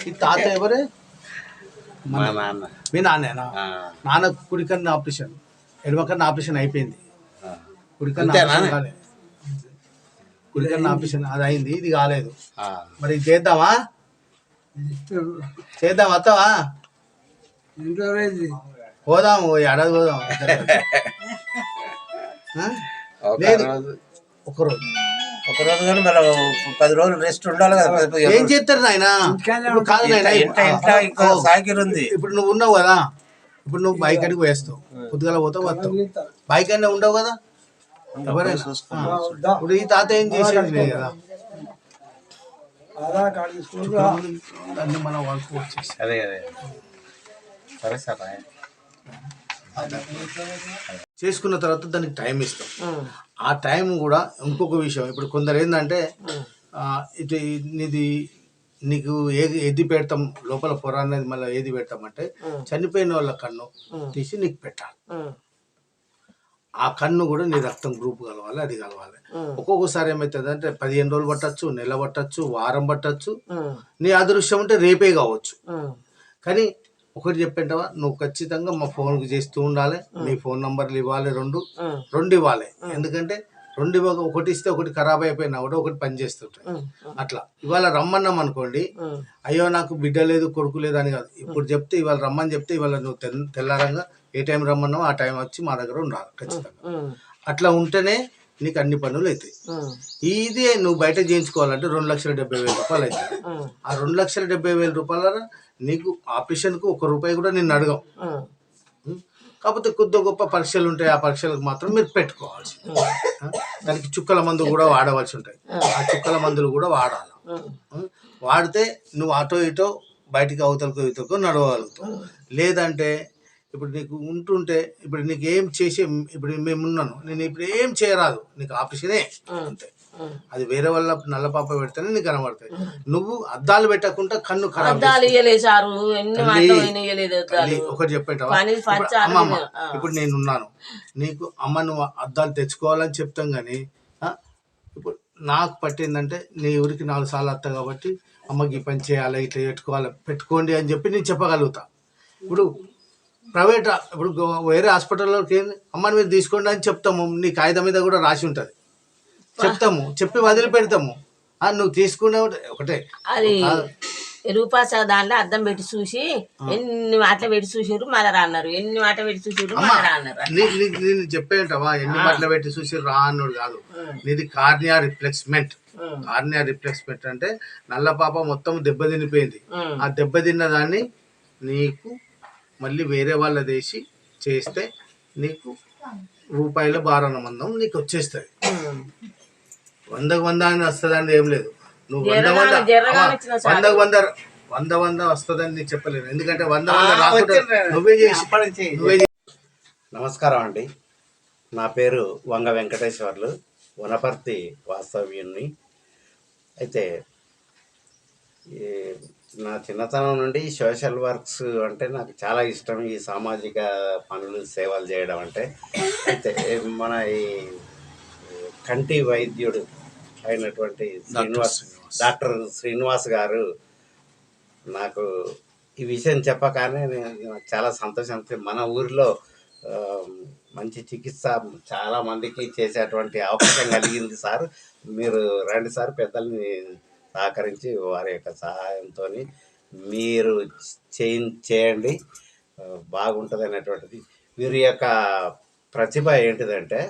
ఈ తాత ఎవరే మా నాన్న మీ నాన్నేనా ఆ, నాన్న కుడికన్న ఆపరేషన్ ఎడమకన్న ఆపరేషన్ అయిపోయింది. కుడికన్న కాలేదు కుడికన్న ఆపరేషన్ అది అయింది ఇది కాలేదు. మరి చేద్దామా చేద్దాం వస్తావా పోదాం ఓ ఏడాది పోదాం లేదు. రోజు ఒక రోజు కానీ మనం పది రోజులు రెస్ట్ ఉండాలి కదా ఏం. చేస్తారు నాయన? ఇప్పుడు కాదు నాయన ఇంట ఇంట ఇంకా ఓ, సాకిరి ఉంది ఇప్పుడు నువ్వు ఉన్నావు కదా ఇప్పుడు నువ్వు బైక్ అడిగి వేస్తావు పొద్దుగల పోతావు వస్తావు. బైక్ అన్నీ ఉండవు కదా. ఇప్పుడు ఈ తాత ఏం చేసేది లేదు కదా. మనం వచ్చేసి అదే అదే. సరే సార్. చేసుకున్న తర్వాత దానికి టైం ఇస్తాం. ఆ. టైం కూడా ఇంకొక విషయం. ఇప్పుడు కొందరు ఏంటంటే ఇది నీది నీకు ఏది ఏది పెడతాం లోపల పొర అనేది మళ్ళీ ఏది పెడతామంటే చనిపోయిన వాళ్ళ కన్ను తీసి నీకు పెట్టాలి. ఆ. కన్ను కూడా నీ రక్తం గ్రూప్ కలవాలి అది కలవాలి. ఒక్కొక్కసారి ఏమవుతుంది అంటే పదిహేను రోజులు పట్టచ్చు నెల పట్టచ్చు వారం పట్టచ్చు. నీ అదృష్టం ఉంటే రేపే కావచ్చు. కానీ ఒకటి చెప్పంటావా? నువ్వు ఖచ్చితంగా మా ఫోన్కి చేస్తూ ఉండాలి. నీ ఫోన్ నంబర్లు ఇవ్వాలి రెండు. రెండు ఇవ్వాలి. ఎందుకంటే రెండు ఇవ్వక ఒకటి ఇస్తే ఒకటి ఖరాబ్ అయిపోయినా కూడా ఒకటి పని చేస్తుంటాయి. అట్లా. ఇవాళ రమ్మన్నాం అనుకోండి. అయ్యో నాకు బిడ్డ లేదు కొడుకు లేదు అని కాదు. ఇప్పుడు చెప్తే ఇవాళ రమ్మని చెప్తే ఇవాళ నువ్వు తెల్- తెల్లారంగా ఏ టైం రమ్మన్నావో ఆ టైం వచ్చి మా దగ్గర ఉండాలి ఖచ్చితంగా. అట్లా ఉంటేనే నీకు అన్ని పనులు అవుతాయి. ఇది నువ్వు బయట చేయించుకోవాలంటే రెండు లక్షల డెబ్బై వేల రూపాయలు అవుతాయి. ఆ. రెండు లక్షల డెబ్బై వేల రూపాయల నీకు ఆపరేషన్కు ఒక రూపాయి కూడా నేను అడగం? కాకపోతే కొద్ది గొప్ప పరీక్షలు ఉంటాయి. ఆ పరీక్షలకు మాత్రం మీరు పెట్టుకోవాల్సి? దానికి చుక్కల మందు కూడా వాడవలసి ఉంటాయి. ఆ. చుక్కల మందులు కూడా వాడాలి? వాడితే నువ్వు అటో ఇటో బయటికి అవతలకు ఇవతలకు నడవగలుగుతావు. లేదంటే ఇప్పుడు నీకు ఉంటుంటే ఇప్పుడు నీకు ఏం చేసే ఇప్పుడు మేము ఉన్నాను నేను ఇప్పుడు ఏం చేయరాదు నీకు ఆపరేషనే అంతే అది వేరే వాళ్ళ నల్ల పాప పెడితేనే నీకు కనబడతాయి. నువ్వు అద్దాలు పెట్టకుండా కన్ను ఒకటి చెప్పేటవా? పని ఇప్పుడు పచ్చ అమ్మ అమ్మ, అన్నం, ఆ. ఇప్పుడు నేను ఉన్నాను. నీకు అమ్మ నువ్వు అద్దాలు తెచ్చుకోవాలని చెప్తాం కానీ ఇప్పుడు నాకు పట్టిందంటే నీ ఊరికి నాలుగు సార్లు వస్తా కాబట్టి అమ్మకి ఈ పని చేయాలి ఇట్లా పెట్టుకోవాలి పెట్టుకోండి అని చెప్పి నేను చెప్పగలుగుతా. ఇప్పుడు ప్రైవేట్ ఇప్పుడు వేరే హాస్పిటల్లోకి అమ్మని మీరు తీసుకోండి అని చెప్తాము. నీ కాగితం మీద కూడా రాసి ఉంటుంది. చెప్తాము. చెప్పి వదిలిపెడతాము. ఆ, నువ్వు తీసుకునే ఒకటే అది రూపాస దాంట్లో అద్దం పెట్టి చూసి ఎన్ని మాటలు పెట్టి చూసారు మళ్ళా రా అన్నారు. ఎన్ని మాటలు పెట్టి చూసారు మళ్ళా రా అన్నారు. నీ- నీ- నేను చెప్పేంటవా ఎన్ని బట్టలు పెట్టి చూసి రా అన్నాడు కాదు. నీది కార్నియా రిప్లేస్మెంట్. కార్నియా రిప్లేస్మెంట్ అంటే నల్ల పాప మొత్తం దెబ్బతినిపోయింది ఉం. ఆ. దెబ్బతిన్న దాన్ని నీకు మళ్ళీ వేరే వాళ్ళదేసి చేస్తే నీకు రూపాయల బారణ మందం నీకు వచ్చేస్తుంది. వందకు వంద అని వస్తుందని ఏం లేదు. నువ్వు వంద వంద. వందకు వంద వంద వంద వస్తుందని నీకు చెప్పలేను. ఎందుకంటే వంద వంద రాకుండా నువ్వే చేసి నువ్వే నమస్కారం అండి. నా పేరు వంగ వెంకటేశ్వర్లు వనపర్తి వాస్తవ్యుణ్ణి. అయితే ఈ నా చిన్నతనం నుండి సోషల్ వర్క్స్ అంటే నాకు చాలా ఇష్టం. ఈ సామాజిక పనులు సేవలు చేయడం అంటే. అయితే మన ఈ కంటి వైద్యుడు అయినటువంటి శ్రీనివాస్ డాక్టర్ శ్రీనివాస్ గారు నాకు ఈ విషయం చెప్పగానే నేను నాకు చాలా సంతోషం. మన ఊరిలో మంచి చికిత్స చాలా మందికి చేసేటువంటి అవకాశం కలిగింది సార్. మీరు రండి సార్ పెద్దల్ని సహకరించి వారి యొక్క సహాయంతో మీరు చేయి చేయండి. బాగుంటుంది అనేటువంటిది వీరి యొక్క ప్రతిభ ఏంటిదంటే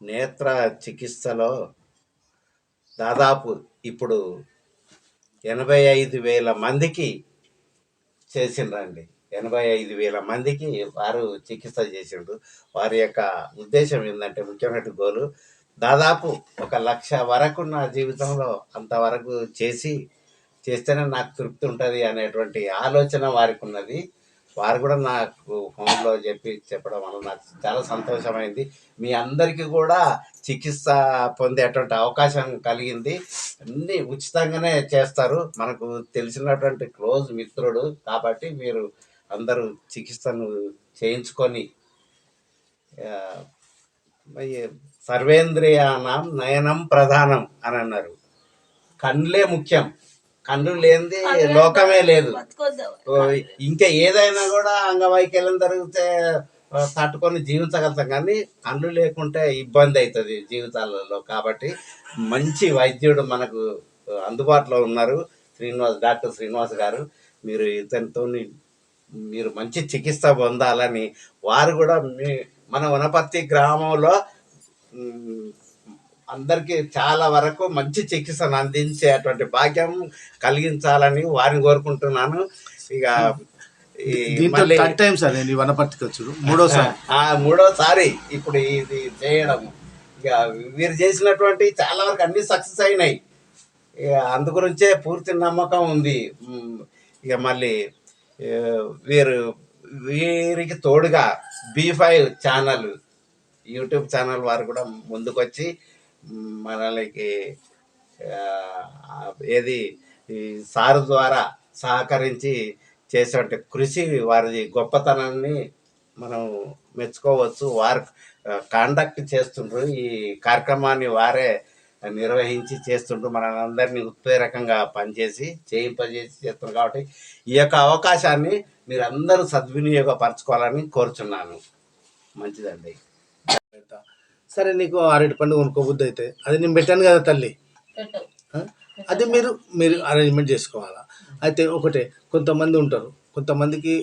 నేత్ర చికిత్సలో దాదాపు ఇప్పుడు ఎనభై ఐదు వేల మందికి చేసిండ్రండి. ఎనభై ఐదు వేల మందికి వారు చికిత్స చేసిండ్రు. వారి యొక్క ఉద్దేశం ఏంటంటే ముఖ్యమైన గోలు దాదాపు ఒక లక్ష వరకు నా జీవితంలో అంతవరకు చేసి చేస్తేనే నాకు తృప్తి ఉంటుంది అనేటువంటి ఆలోచన వారికి ఉన్నది. వారు కూడా నాకు ఫోన్లో చెప్పి చెప్పడం వల్ల నాకు చాలా సంతోషమైంది. మీ అందరికీ కూడా చికిత్స పొందేటువంటి అవకాశం కలిగింది. అన్నీ ఉచితంగానే చేస్తారు. మనకు తెలిసినటువంటి క్లోజ్ మిత్రుడు కాబట్టి మీరు అందరూ చికిత్సను చేయించుకొని సర్వేంద్రియానం నయనం ప్రధానం అని అన్నారు. కండ్లే ముఖ్యం. కండ్లు లేనిది లోకమే లేదు. ఇంకా ఏదైనా కూడా అంగవైకల్యం జరిగితే తట్టుకొని జీవించగలుగుతాం. కానీ కళ్ళు లేకుంటే ఇబ్బంది అవుతుంది జీవితాలలో. కాబట్టి మంచి వైద్యుడు మనకు అందుబాటులో ఉన్నారు. శ్రీనివాస్ డాక్టర్ శ్రీనివాస్ గారు. మీరు ఇతనితో మీరు మంచి చికిత్స పొందాలని వారు కూడా మీ మన వనపర్తి గ్రామంలో అందరికీ చాలా వరకు మంచి చికిత్సను అందించేటువంటి భాగ్యం కలిగించాలని వారిని కోరుకుంటున్నాను. ఇక ఈ దీంతో మళ్ళీ థర్డ్ టైం సార్ నేను ఈ వనపర్తికి వచ్చారు మూడోసారి. మూడోసారి ఇప్పుడు ఇది చేయడం. ఇక వీరు చేసినటువంటి చాలా వరకు అన్ని సక్సెస్ అయినాయి. ఇక అందు గురించే పూర్తి నమ్మకం ఉంది. ఇక మళ్ళీ వీరు వీరికి తోడుగా B five channel YouTube channel వారు కూడా ముందుకొచ్చి మనకి ఏది ఈ సార్ ద్వారా సహకరించి చేసేటువంటి కృషి వారి గొప్పతనాన్ని మనం మెచ్చుకోవచ్చు. వారు కాండక్ట్ చేస్తుండ్రు. ఈ కార్యక్రమాన్ని వారే నిర్వహించి చేస్తుండ్రు. మనందరినీ ఉత్ప్రేరకంగా పనిచేసి చేయింపజేసి చేస్తున్నారు కాబట్టి ఈ యొక్క అవకాశాన్ని మీరు అందరూ సద్వినియోగపరచుకోవాలని కోరుచున్నాను. మంచిదండి. సరే నీకు అరటి పండు కొనుక్కోబుద్ది అయితే అది నేను పెట్టాను కదా తల్లి? అది మీరు మీరు అరేంజ్మెంట్ చేసుకోవాలా? అయితే ఒకటే కొంతమంది ఉంటారు. కొంతమందికి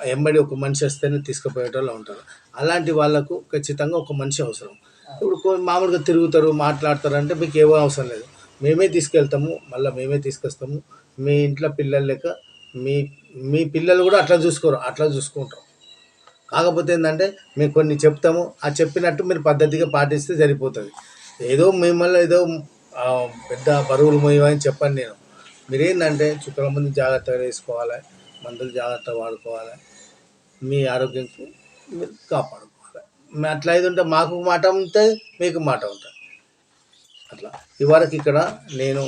ఎంబడి ఒక మనిషి వస్తేనే తీసుకుపోయేటోళ్ళు ఉంటారు. అలాంటి వాళ్ళకు ఖచ్చితంగా ఒక మనిషి అవసరం. ఇప్పుడు మామూలుగా తిరుగుతారు మాట్లాడతారు అంటే మీకు ఏమో అవసరం లేదు. మేమే తీసుకెళ్తాము మళ్ళీ మేమే తీసుకొస్తాము. మీ ఇంట్లో పిల్లలు లెక్క మీ మీ పిల్లలు కూడా అట్లా చూసుకోరు అట్లా చూసుకుంటాం కాకపోతే ఏంటంటే మేము కొన్ని చెప్తాము ఆ చెప్పినట్టు మీరు పద్ధతిగా పాటిస్తే సరిపోతుంది. ఏదో మిమ్మల్ని ఏదో పెద్ద బరువులు మోయమని చెప్పండి నేను. మీరేంటంటే చుక్కల మంది జాగ్రత్తగా వేసుకోవాలి మందులు జాగ్రత్తగా వాడుకోవాలి మీ ఆరోగ్యంకు మీరు కాపాడుకోవాలి అట్లా అయితే ఉంటే మాకు మాట ఉంటుంది మీకు మాట ఉంటుంది అట్లా. ఇవరకు ఇక్కడ నేను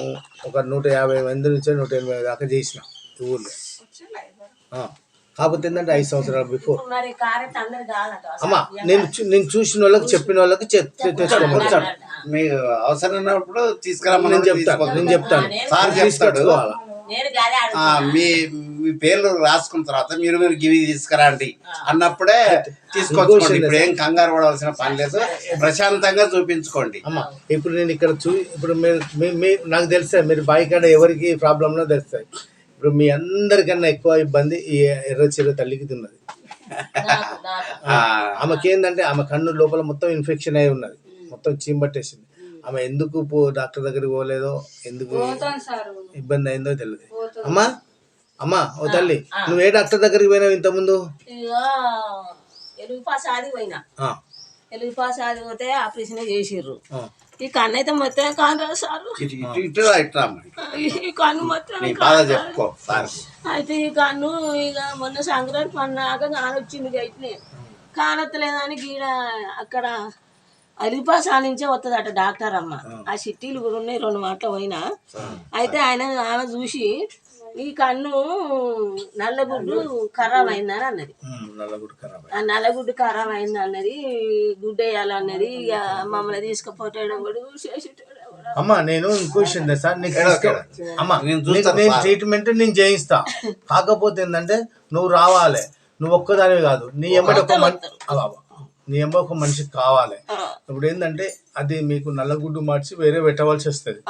ఒక నూట యాభై మంది నుంచి నూట ఎనభై దాకా చేసిన ఊళ్ళో కాకపోతే ఏంటంటే ఐదు సంవత్సరాల బిఫోర్ అమ్మా నేను చూ- నేను చూసిన వాళ్ళకి చెప్పిన వాళ్ళకి చెప్ తెచ్చుకోమని. మీకు అవసరం ఉన్నప్పుడు తీసుకురమ్మని నేను చెప్తాను నేను చెప్తాను. సార్ చెప్తాడు. మీ మీ పేర్లు రాసుకున్న తర్వాత మీరు మీరు గివి తీసుకురండి. అన్నప్పుడే తీసుకోవచ్చు ఇప్పుడు ఏం కంగారు పడవలసిన పని లేదు. ప్రశాంతంగా చూపించుకోండి. అమ్మా ఇప్పుడు నేను ఇక్కడ చూ ఇప్పుడు మీరు మీ- మీ నాకు తెలుసా మీరు బావి కాడ ఎవరికి ప్రాబ్లంలో తెలుస్తాయి. ఇప్పుడు మీ అందరికన్నా ఎక్కువ ఇబ్బంది ఈ ఎర్ర చీర తల్లికి ఉన్నది నాకు నాకు ఆ, ఆమెకి ఏంటంటే ఆమె కన్ను లోపల మొత్తం ఇన్ఫెక్షన్ అయి ఉన్నది. మొత్తం చీమట్టేసింది. ఆమె ఎందుకు పో డాక్టర్ దగ్గరికి పోలేదో ఎందుకు ఇబ్బంది అయిందో తెలియదు అమ్మా అమ్మా ఓ తల్లి నువ్వు ఏ డాక్టర్ దగ్గరికి పోయినావు ఇంతకుముందు? ఎలుగు పాస్ ఆది పోయినా ఎలుగు పాస్ ఆది పోతే ఆపరేషన్ చేసిర్రు. ఈ కన్ను అయితే మొత్తం కాదు సారు. రా, రామ్మా. ఈ కన్ను మొత్తం చెప్పుకో సార్. అయితే ఈ కన్ను ఇక మొన్న సంక్రాంతి పండుగ కానొచ్చింది అయితే కానొత్తలేదని గీడ అక్కడ అలిపాసా నుంచే వస్తుందట డాక్టర్ అమ్మ. ఆ. చిట్టీలు కూడా ఉన్నాయి రెండు మాటలు పోయినా. అయితే ఆయన ఆమె చూసి ఈ కన్ను నల్లగుడ్డు ఖరాబ్ అయిందని అన్నది. ఆ నల్లగుడ్డు ఖరాబ్ అయింది అన్నది గుడ్డ వేయాలన్నది ఇక మమ్మల్ని తీసుకుపోతాడు కూడా చేసేటాడు. అమ్మా నేను ఇంకో విషయం తెలుసా? నీకు అమ్మా నేను సార్. ట్రీట్మెంట్ నేను చేయిస్తా. కాకపోతే ఏంటంటే నువ్వు రావాలి. నువ్వు ఒక్కదానివి కాదు. నీ ఎంబడి ఒక మనిషి నీ ఎంబ ఒక మనిషికి కావాలి. ఇప్పుడు ఏంటంటే అది మీకు నల్లగుడ్డు మార్చి వేరే పెట్టవలసి వస్తుంది.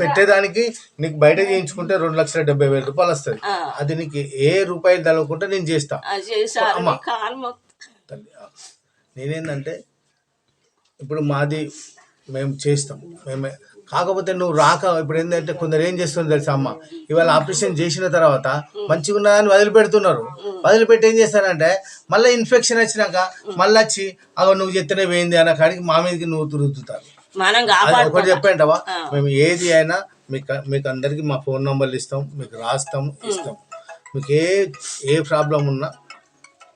పెట్టేదానికి నీకు బయట చేయించుకుంటే రెండు లక్షల డెబ్బై వేల రూపాయలు వస్తుంది. అది నీకు ఏ రూపాయలు తలవకుండా నేను చేస్తా. తల్లి. నేనేందంటే ఇప్పుడు మాది మేము చేస్తాం. మేమే కాకపోతే నువ్వు రాక ఇప్పుడు ఏంటంటే కొందరు ఏం చేస్తుంది తెలుసా అమ్మ? ఇవాళ ఆపరేషన్ చేసిన తర్వాత మంచిగా ఉన్నదని వదిలిపెడుతున్నారు. వదిలిపెట్టి ఏం చేస్తారంటే మళ్ళీ ఇన్ఫెక్షన్ వచ్చినాక మళ్ళీ వచ్చి అగో నువ్వు చెప్తేనే పోయింది అన్న కాడికి మా మీదకి నువ్వు రుద్దుతారు మనం ఒకటి చెప్పంటావా. మేము ఏది అయినా మీకు మీకు అందరికి మా ఫోన్ నంబర్లు ఇస్తాం మీకు రాస్తాం ఇస్తాం. మీకు ఏ ఏ ప్రాబ్లం ఉన్నా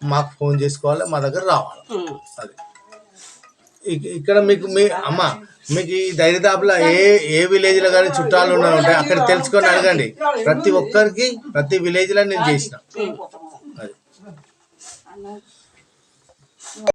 మాకు ఫోన్ చేసుకోవాలి మా దగ్గర రావాలి. అది. ఇక- ఇక్కడ మీకు మీ అమ్మ మీకు ఈ దరిదాపులో ఏ ఏ విలేజ్లో కానీ చుట్టాలు ఉన్నా ఉంటాయి అక్కడ తెలుసుకొని అడగండి. ప్రతి ఒక్కరికి ప్రతి విలేజ్లో నేను చేసిన. అది.